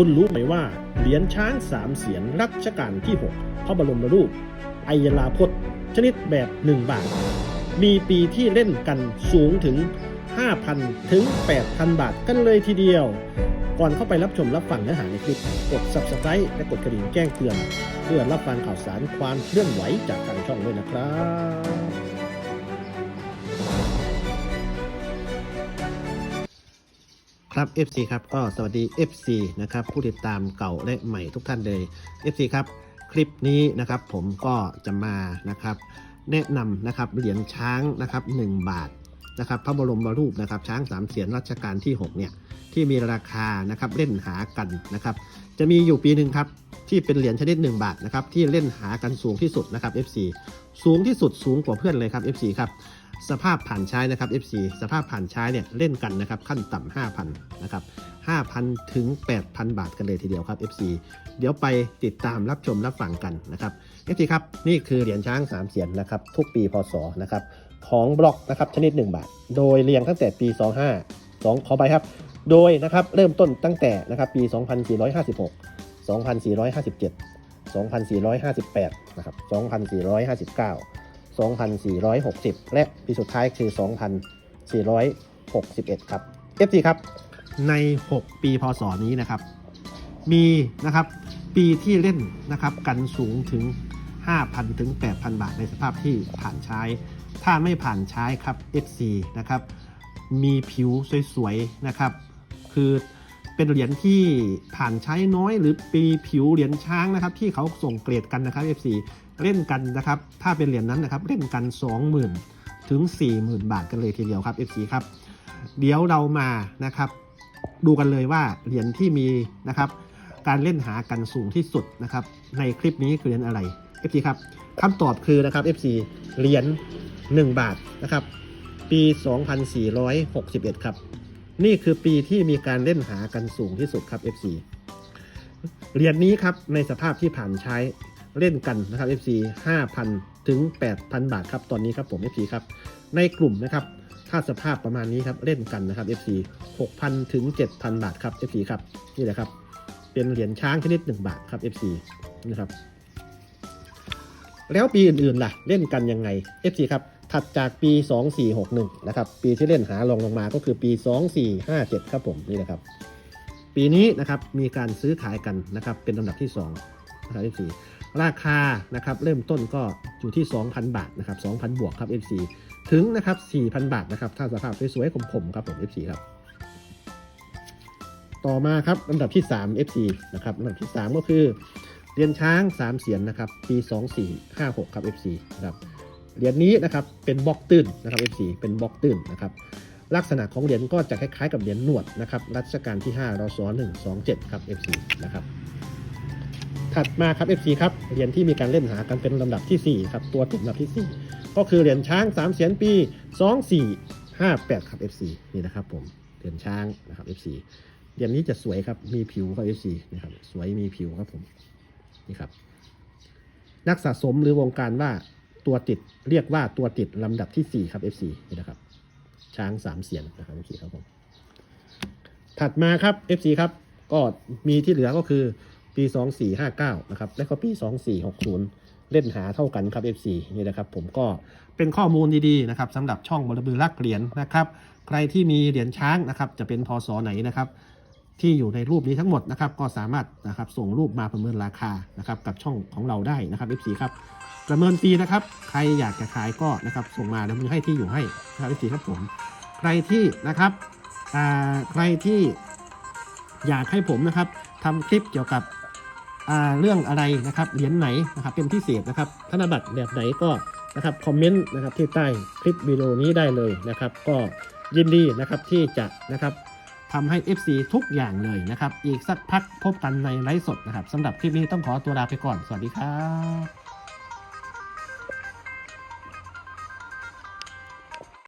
คุณรู้ไหมว่าเหรียญช้างสามเสียนรัชกาลที่ 6 พระบรมรูปไอยลาพจน์ชนิดแบบ 1 บาท มีปีที่เล่นกันสูงถึง 5,000 ถึง 8,000 บาทกันเลยทีเดียว ก่อนเข้าไปรับชมรับฟังเนื้อหาในคลิป กด subscribe และกดกระดิ่งแจ้งเตือน เพื่อรับฟังข่าวสารความเคลื่อนไหวจากทางช่องด้วยนะครับ ครับ FC ครับก็สวัสดี FC นะครับผู้ติดตามเก่าและใหม่ทุกท่านเลย FC ครับคลิปนี้นะครับผมก็จะมานะครับแนะนำนะครับเหรียญช้างนะครับ1บาทนะครับพระบรมรูปนะครับช้างสามเสียนรัชกาลที่6เนี่ยที่มีราคานะครับเล่นหากันนะครับจะมีอยู่ปีหนึ่งครับที่เป็นเหรียญชนิด 1 บาทนะครับที่เล่นหากันสูงที่สุดนะครับ FC สูงที่สุดสูงกว่าเพื่อนเลยครับ FC ครับ สภาพผ่านใช้นะครับ FC สภาพผ่านใช้เนี่ยเล่นกันนะครับขั้นต่ำ5,000นะครับ5,000 ถึง 8,000 บาทกันเลยทีเดียวครับ FC เดี๋ยวไปติดตามรับชมรับฟังกันนะครับ FC ครับนี่คือเหรียญช้าง 3 เสียนนะครับทุกปีพศนะครับของบล็อกนะครับชนิด 1 บาท โดยเรียงตั้งแต่ปี 25 2 ขอไปครับ โดยนะครับเริ่มต้นตั้งแต่นะครับปี 2456 2457 2458นะครับ2459 2,460 และปีสุดท้ายคือ 2,461 ครับ FC ครับ ใน 6 ปีพศนี้นะครับ มีนะครับปีที่เล่นนะครับกันสูงถึง 5,000 ถึง 8,000 บาทในสภาพที่ผ่านใช้ ถ้าไม่ผ่านใช้ครับ FC นะครับ มีผิวสวยๆนะครับ คือ เป็นเหรียญที่ผ่านใช้น้อย หรือปีผิวเหรียญช้างนะครับ ที่เขาส่งเกรดกันนะครับ FC เล่นกันนะครับ ถ้าเป็นเหรียญนั้นนะครับ เล่นกัน 20,000 ถึง 40,000 บาทกันเลยทีเดียวครับ FC ครับ เดี๋ยวเรามานะครับ ดูกันเลยว่าเหรียญที่มีนะครับ การเล่นหากันสูงที่สุดนะครับ ในคลิปนี้คือเหรียญอะไร FC ครับคำตอบคือนะครับ FC เหรียญ1 บาทนะครับ ปี 2461 ครับ นี่คือปีที่มีการเล่นหากันสูงที่สุดครับ FC เหรียญนี้ครับในสภาพที่ผ่านใช้เล่นกันนะครับ FC 5,000 ถึง 8,000 บาทครับตอนนี้ครับผม FC ครับในกลุ่มนะครับถ้าสภาพประมาณนี้ครับเล่นกันนะครับ FC 6,000 ถึง 7,000 บาทครับ FC ครับนี่แหละครับเป็นเหรียญช้างชนิด 1 บาทครับ FC นะครับ แล้วปีอื่นๆล่ะ เล่นกันยังไง FC ครับ ถัดจากปี 2461 นะครับ ปีที่เล่นหาลองลงมาก็คือปี 2457 ครับผมนี่นะครับ ปีนี้นะครับมีการซื้อขายกันนะครับเป็นลำดับที่2นะครับ FC ราคานะครับเริ่มต้นก็อยู่ที่ 2,000 บาทนะครับ 2,000 บวกครับ FC ถึงนะครับ 4,000 บาทนะครับ ถ้าสภาพสวยๆคมๆครับผม FC ครับ ต่อมาครับลำดับที่ 3 FC นะครับลำดับที่ 3 ก็คือ เหรียญช้าง 3เสียนนะครับปี 2456 ครับ FC นะครับเหรียญนี้นะครับเป็นบล็อกตื้นนะครับ FC เป็นบล็อกตื้นนะครับลักษณะของเหรียญก็จะคล้ายๆกับเหรียญหนวดนะครับรัชกาลที่5รศ127 ครับ FC นะครับถัดมาครับ FC ครับเหรียญที่มีการเล่นหากันเป็นลำดับทีสี่4ครับตัวติดลำดับทีสี่ 4 ก็คือเหรียญช้าง 3เสียนปี 2458 ครับ FC นี่นะครับผมเหรียญช้างนะครับ FC เหรียญนี้จะสวยครับมีผิวครับ FC นะครับสวยมีผิวครับผม นี่ครับ นักสะสมหรือวงการว่าตัวติดเรียกว่าตัวติดลำดับที่ 4 ครับ FC นี่นะครับ ช้างสามเสียนนะครับ FC ครับผมถัดมาครับ FC ครับ ก็มีที่เหลือก็คือปี 2459 นะครับ และก็ปี 2460 เล่นหาเท่ากันครับ FC นี่นะครับ ผมก็เป็นข้อมูลดีๆนะครับสำหรับช่องบรบือลักเหรียญนะครับ ใครที่มีเหรียญช้างนะครับ จะเป็นพศไหนนะครับ ที่อยู่ในรูปนี้ทั้งหมดนะครับ ก็สามารถนะครับส่งรูปมาประเมินราคานะครับกับช่องของเราได้นะครับ FC ครับประเมินปีนะครับ ใครอยากจะขายก็นะครับส่งมาแล้วมือให้ที่อยู่ให้นะครับ FC ครับผมใครที่นะครับอ่าใครที่อยากให้ผมนะครับทำคลิปเกี่ยวกับอ่าเรื่องอะไรนะครับเหรียญไหนนะครับเป็นพิเศษนะครับธนบัตรแบบไหนก็นะครับคอมเมนต์นะครับที่ใต้คลิปวิดีโอนี้ได้เลยนะครับ ก็ยินดีนะครับที่จะนะครับ ทำให้ FC ทุกอย่างเลยนะครับ อีกสักพักพบกันในไลฟ์สดนะครับสำหรับคลิปนี้ต้องขอตัวลาไปก่อน สวัสดีครับ